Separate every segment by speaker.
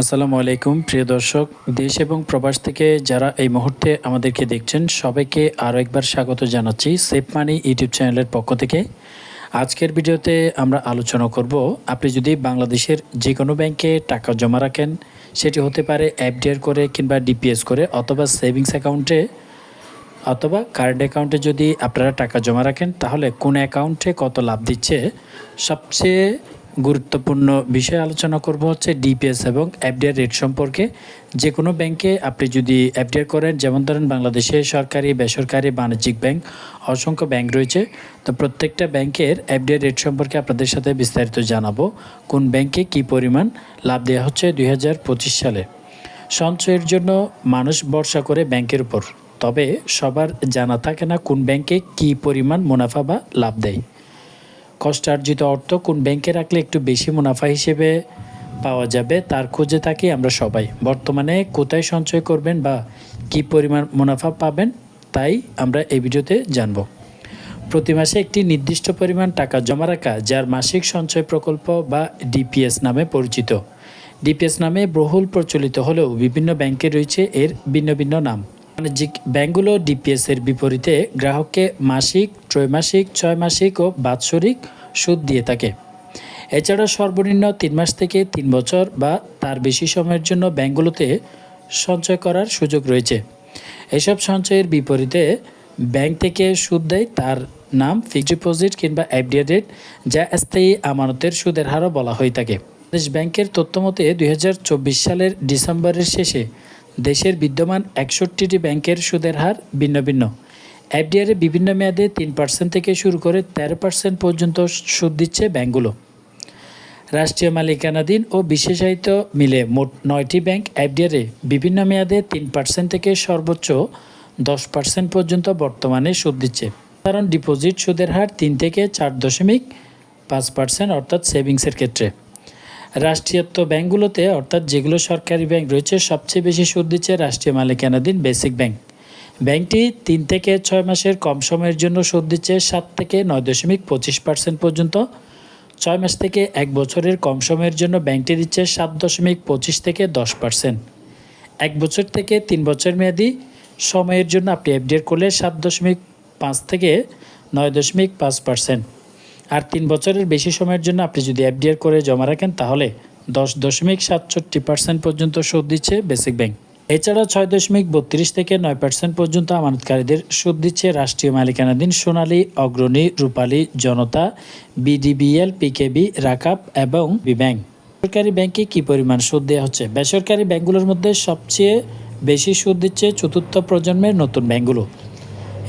Speaker 1: আসসালামু আলাইকুম, প্রিয় দর্শক। দেশ এবং প্রবাস থেকে যারা এই মুহূর্তে আমাদেরকে দেখছেন, সবাইকে আরও একবার স্বাগত জানাচ্ছি সেফ মানি ইউটিউব চ্যানেলের পক্ষ থেকে। আজকের ভিডিওতে আমরা আলোচনা করব, আপনি যদি বাংলাদেশের যে কোনো ব্যাংকে টাকা জমা রাখেন, সেটি হতে পারে এফডিআর করে কিংবা ডিপিএস করে, অথবা সেভিংস অ্যাকাউন্টে, অথবা কারেন্ট অ্যাকাউন্টে যদি আপনারা টাকা জমা রাখেন, তাহলে কোন অ্যাকাউন্টে কত লাভ দিচ্ছে, সবচেয়ে গুরুত্বপূর্ণ বিষয় আলোচনা করব হচ্ছে ডিপিএস এবং এফডিআর রেট সম্পর্কে। যে কোনো ব্যাংকে আপনি যদি এফডিআর করেন, যেমন ধরেন বাংলাদেশে সরকারি, বেসরকারি বাণিজ্যিক ব্যাংক, অসংখ্য ব্যাংক রয়েছে। তো প্রত্যেকটা ব্যাংকের এফডিআর রেট সম্পর্কে আপনাদের সাথে বিস্তারিত জানাব। কোন ব্যাংকে কী পরিমাণ লাভ দেওয়া হচ্ছে দু হাজার পঁচিশ সালে? সঞ্চয়ের জন্য মানুষ ভরসা করে ব্যাংকের উপর। তবে সবার জানা থাকে না কোন ব্যাংকে কী পরিমাণ মুনাফা বা লাভ দেয়। কষ্টার্জিত অর্থ কোন ব্যাংকে রাখলে একটু বেশি মুনাফা হিসেবে পাওয়া যাবে, তার খুঁজে থাকি আমরা সবাই। বর্তমানে কোথায় সঞ্চয় করবেন বা কী পরিমাণ মুনাফা পাবেন, তাই আমরা এই ভিডিওতে জানব। প্রতি মাসে একটি নির্দিষ্ট পরিমাণ টাকা জমা রাখা, যার মাসিক সঞ্চয় প্রকল্প বা ডিপিএস নামে পরিচিত। ডিপিএস নামে বহুল প্রচলিত হলেও বিভিন্ন ব্যাংকে রয়েছে এর ভিন্ন ভিন্ন নাম। বাণিজ্যিক ব্যাংকগুলো ডিপিএস এর বিপরীতে গ্রাহককে মাসিক, ত্রৈমাসিক ছয় মাসিক ও বাৎসরিক সুদ দিয়ে থাকে। এছাড়া সর্বনিম্ন তিন মাস থেকে তিন বছর বা তার বেশি সময়ের জন্য ব্যাংকগুলোতে সঞ্চয় করার সুযোগ রয়েছে। এসব সঞ্চয়ের বিপরীতে ব্যাংক থেকে সুদ দেয় তার নাম ফিক্সড ডিপোজিট কিংবা এফডিআর যা স্থায়ী আমানতের সুদের হারও বলা হয়ে থাকে। বাংলাদেশ ব্যাংকের তথ্য মতে দুই হাজার চব্বিশ সালের ডিসেম্বরের শেষে দেশের বিদ্যমান একষট্টিটি ব্যাংকের সুদের হার ভিন্ন ভিন্ন। এফডিআরে বিভিন্ন মেয়াদে তিন পার্সেন্ট থেকে শুরু করে তেরো পার্সেন্ট পর্যন্ত সুদ দিচ্ছে ব্যাংকগুলো। রাষ্ট্রীয় মালিকানাধীন ও বিশেষায়িত মিলে মোট নয়টি ব্যাংক এফডিআরে বিভিন্ন মেয়াদে তিন পার্সেন্ট থেকে সর্বোচ্চ দশ পার্সেন্ট পর্যন্ত বর্তমানে সুদ দিচ্ছে। কারণ ডিপোজিট সুদের হার তিন থেকে চার দশমিক পাঁচ পার্সেন্ট অর্থাৎ সেভিংসের ক্ষেত্রে। রাষ্ট্রীয়ত্ব ব্যাংকগুলোতে অর্থাৎ যেগুলো সরকারি ব্যাংক রয়েছে, সবচেয়ে বেশি সুদ দিচ্ছে রাষ্ট্রীয় মালিকানাধীন বেসিক ব্যাংক। ব্যাংকটি তিন থেকে ছয় মাসের কম সময়ের জন্য সুদ দিচ্ছে সাত থেকে নয় দশমিক পঁচিশ পার্সেন্ট পর্যন্ত। ছয় মাস থেকে এক বছরের কম সময়ের জন্য ব্যাংকটি দিচ্ছে সাত দশমিক পঁচিশ থেকে দশ পার্সেন্ট। এক বছর থেকে তিন বছর মেয়াদি সময়ের জন্য আপনি এফডিআর করলে সাত দশমিক পাঁচ থেকে নয় দশমিক পাঁচ পার্সেন্ট। আর তিন বছরের বেশি সময়ের জন্য আপনি যদি এফডিআর করে জমা রাখেন তাহলে দশ দশমিক সাতষট্টি পার্সেন্ট পর্যন্ত সুদ দিচ্ছে বেসিক ব্যাংক। এছাড়া ছয় দশমিক বত্রিশ থেকে নয় পার্সেন্ট পর্যন্ত আমানতকারীদের সুদ দিচ্ছে রাষ্ট্রীয় মালিকানাধীন সোনালী, অগ্রণী, রূপালী জনতা, বিডিবিএল, পিকেবি রাকাপ এবং বি ব্যাংক সরকারি ব্যাংকে কী পরিমাণ সুদ দেওয়া হচ্ছে? বেসরকারি ব্যাংকগুলোর মধ্যে সবচেয়ে বেশি সুদ দিচ্ছে চতুর্থ প্রজন্মের নতুন ব্যাংকগুলো।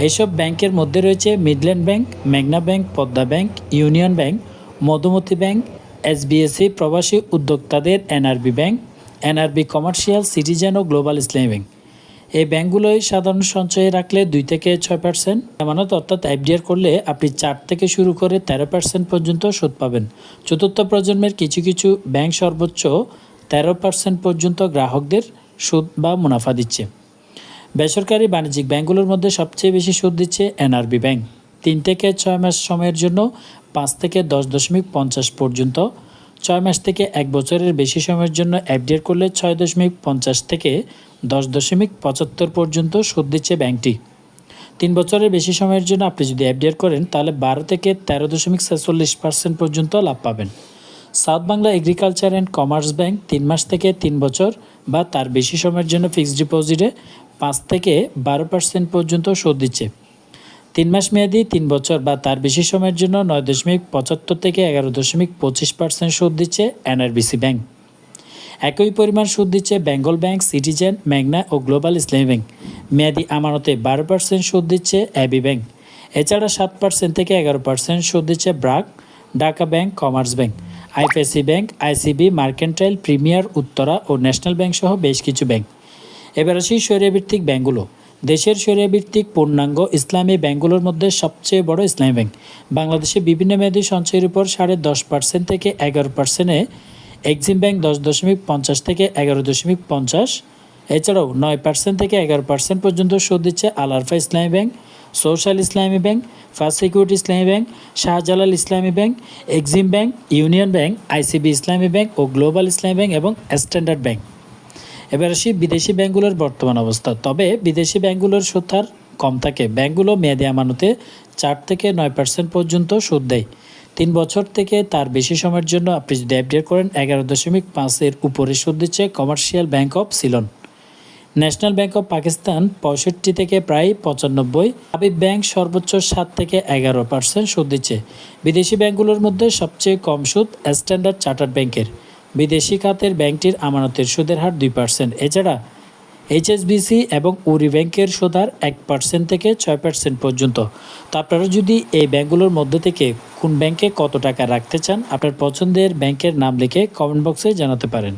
Speaker 1: এইসব ব্যাংকের মধ্যে রয়েছে মিডল্যান্ড ব্যাংক মেঘনা bank, Padma bank, union bank, Madhumati bank, SBSC প্রবাসী উদ্যোক্তাদের NRB bank NRB commercial, citizen ও গ্লোবাল ইসলামী এই ব্যাংকগুলোই সাধারণ সঞ্চয়ে রাখলে দুই থেকে ছয় পার্সেন্ট আমানত অর্থাৎ এফডিআর করলে আপনি চার থেকে শুরু করে তেরো পার্সেন্ট পর্যন্ত সুদ পাবেন। চতুর্থ প্রজন্মের কিছু কিছু ব্যাংক সর্বোচ্চ তেরো পার্সেন্ট পর্যন্ত গ্রাহকদের সুদ বা মুনাফা দিচ্ছে। বেসরকারি বাণিজ্যিক ব্যাংকগুলোর মধ্যে সবচেয়ে বেশি সুদ দিচ্ছে এনআরবি ব্যাংক। তিন থেকে ছয় মাস সময়ের জন্য পাঁচ থেকে দশ দশমিক পঞ্চাশ পর্যন্ত ছয় মাস থেকে এক বছরের বেশি সময়ের জন্য এফডিআর করলে ছয় দশমিক পঞ্চাশ থেকে দশ দশমিক পঁচাত্তর পর্যন্ত সুদ দিচ্ছে ব্যাংকটি। তিন বছরের বেশি সময়ের জন্য আপনি যদি এফডিআর করেন, তাহলে বারো থেকে তেরো দশমিক ছেচল্লিশ পার্সেন্ট পর্যন্ত লাভ পাবেন। South Bangla agriculture and commerce bank তিন মাস থেকে তিন বছর বা তার বেশি সময়ের জন্য ফিক্সড ডিপোজিটে পাঁচ থেকে বারো পার্সেন্ট পর্যন্ত সুদ দিচ্ছে। তিন মাস মেয়াদি, তিন বছর বা তার বেশি সময়ের জন্য নয় দশমিক পঁচাত্তর থেকে এগারো দশমিক পঁচিশ পার্সেন্ট সুদ দিচ্ছে এনআরবিসি ব্যাংক। একই পরিমাণ সুদ দিচ্ছে বেঙ্গল ব্যাংক, সিটিজেন মেঘনা ও গ্লোবাল ইসলামী ব্যাংক। মেয়াদি আমানতে বারো পার্সেন্ট সুদ দিচ্ছে অ্যাবি ব্যাংক। এছাড়া সাত পার্সেন্ট থেকে এগারো পার্সেন্ট সুদ দিচ্ছে BRAC, Dhaka bank, commerce bank. IPSC bank, ICB, mercantile, premier, Uttara ও ন্যাশনাল ব্যাংক সহ বেশ কিছু ব্যাংক। এবার আসি সরিয়াভিত্তিক ব্যাংকগুলো। দেশের সরিয়াভিত্তিক পূর্ণাঙ্গ ইসলামী ব্যাংকগুলোর মধ্যে সবচেয়ে বড় ইসলামী ব্যাংক। বাংলাদেশে বিভিন্ন মেয়াদী সঞ্চয়ের উপর সাড়ে দশ পার্সেন্ট থেকে এগারো পার্সেন্টে এক্সিম ব্যাংক দশ দশমিক পঞ্চাশ থেকে এগারো দশমিক পঞ্চাশ। এছাড়াও নয় পার্সেন্ট থেকে এগারো পার্সেন্ট পর্যন্ত সুদ দিচ্ছে Al Arafah Islami bank, social Islami bank, first security Islami bank, Shahjalal Islami bank, Exim bank, union bank, ICB Islami bank ও গ্লোবাল ইসলামী ব্যাংক এবং স্ট্যান্ডার্ড ব্যাংক। এবার আসি বিদেশি ব্যাংকগুলোর বর্তমান অবস্থা। তবে বিদেশি ব্যাংকগুলোর সুদ হার কম থাকে। ব্যাংকগুলো মেয়াদি আমানতে চার থেকে নয় পার্সেন্ট পর্যন্ত সুদ দেয়। তিন বছর থেকে তার বেশি সময়ের জন্য আপনি যদি এফডিআর করেন, এগারো দশমিক পাঁচের উপরে সুদ দিচ্ছে commercial bank of Ceylon. National bank of Pakistan পঁয়ষট্টি থেকে প্রায় পঁচানব্বই। হাবিব ব্যাংক সর্বোচ্চ সাত থেকে এগারো পার্সেন্ট সুদ দিচ্ছে। বিদেশি ব্যাংকগুলোর মধ্যে সবচেয়ে কম সুদ স্ট্যান্ডার্ড চার্টার্ড ব্যাংকের। বিদেশি খাতের ব্যাংকটির আমানতের সুদের হার দুই পার্সেন্ট এছাড়া এইচএসবিসি এবং উরি ব্যাংকের সুদার এক পার্সেন্ট থেকে ছয় পার্সেন্ট পর্যন্ত। তো আপনারা যদি এই ব্যাঙ্কগুলোর মধ্যে থেকে কোন ব্যাংকে কত টাকা রাখতে চান, আপনার পছন্দের ব্যাংকের নাম লিখে কমেন্ট বক্সে জানাতে পারেন।